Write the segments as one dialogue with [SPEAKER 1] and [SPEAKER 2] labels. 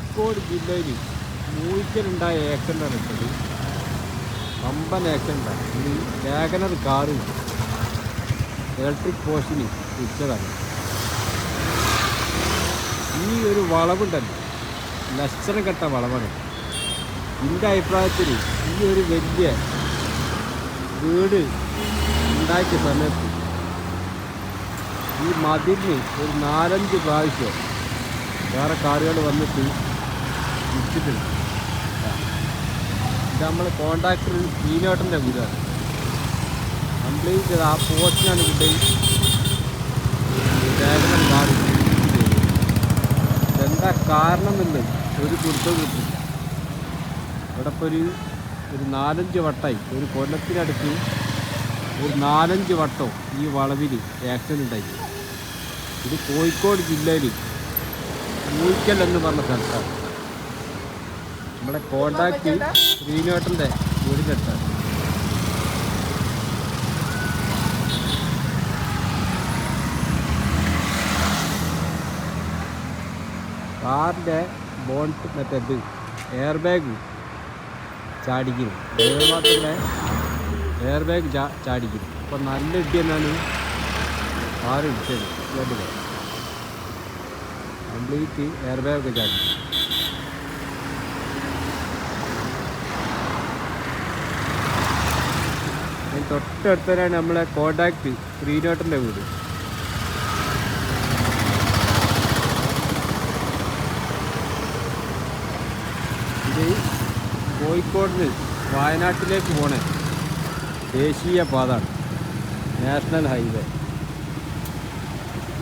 [SPEAKER 1] കോഴിക്കോട് ജില്ലയിൽ മൂഴിക്കലുണ്ടായ ആക്സിഡന്റാണ് ഇട്ടത് വമ്പൻ ആക്സിഡന്റാണ് ഈ വാഗനർ കാറ് ഇലക്ട്രിക് പോസ്റ്റിന് ഇടിച്ചതാണ് ഈ ഒരു വളവുണ്ടല്ലോ. ലക്ഷണം കെട്ട വളവാണ്. എന്റെ അഭിപ്രായത്തിൽ ഈ ഒരു വലിയ വീട് ഉണ്ടാക്കിയ സമയത്ത് ഈ മതിലിന് ഒരു നാലഞ്ച് പ്രാവശ്യം വേറെ കാറുകൾ വന്നിട്ട് ഇടിച്ചിട്ടുണ്ട് ഇത് നമ്മൾ കോൺട്രാക്ടർ ഈനോട്ടന്റെ വീടാണ്. കംപ്ലീറ്റ് ആ പോസ്റ്റിനാണ് ഇവിടെ. എന്താ കാരണം എന്ന് ഒരു കുറിച്ചും കിട്ടില്ല. ഇവിടെ ഇപ്പോൾ ഒരു ഒരു നാലഞ്ച് വട്ടമായി ഒരു കൊല്ലത്തിനടുത്ത് ഒരു നാലഞ്ച് വട്ടം ഈ വളവിൽ ആക്സിഡന്റ് ഉണ്ടായി. ഇത് കോഴിക്കോട് ജില്ലയിൽ മൂയ്ക്കൽ എന്ന് പറഞ്ഞ സ്ഥലത്താണ്. നമ്മുടെ കോണ്ടാക്ട് ശ്രീനോട്ടന്റെ വീടിന്റെ അടുത്താണ് കാറിന്റെ ബോണ്ട് മറ്റേ ഇത് എയർ ബാഗ് ചാടിക്കുന്നു. ഡ്രൈവർ മാത്രമല്ല എയർ ബാഗ് ചാടിക്കുന്നു. അപ്പോൾ നല്ല ഇടി എന്നാണ് കാർ ഇടിച്ചത്. കേട്ടില്ലേ കംപ്ലീറ്റ് എയർ ബാഗ് ഒക്കെ ചാടി തൊട്ടടുത്തരാണ് നമ്മളെ കോണ്ടാക്ട് ശ്രീനോട്ടന്റെ വീട്. ഇത് കോഴിക്കോടിന് വയനാട്ടിലേക്ക് പോണേ. ദേശീയ പാത നാഷണൽ ഹൈവേ.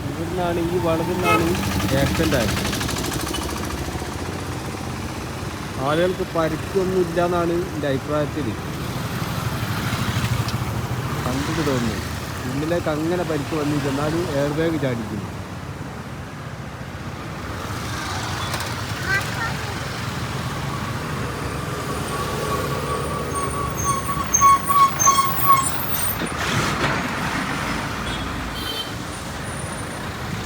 [SPEAKER 1] ഇവിടുന്നാണ് ഈ വളവിന്നാണ് ആക്സിഡന്റ് ആളുകൾക്ക് പരിക്കൊന്നും ഇല്ല എന്നാണ് എന്റെ അഭിപ്രായത്തിൽ. തോന്നുന്നത് ഉള്ളിലേക്ക് അങ്ങനെ പരിക്ക് വന്നിട്ട് എന്നാലും എയർ ബാഗ് ചാടിക്കുന്നു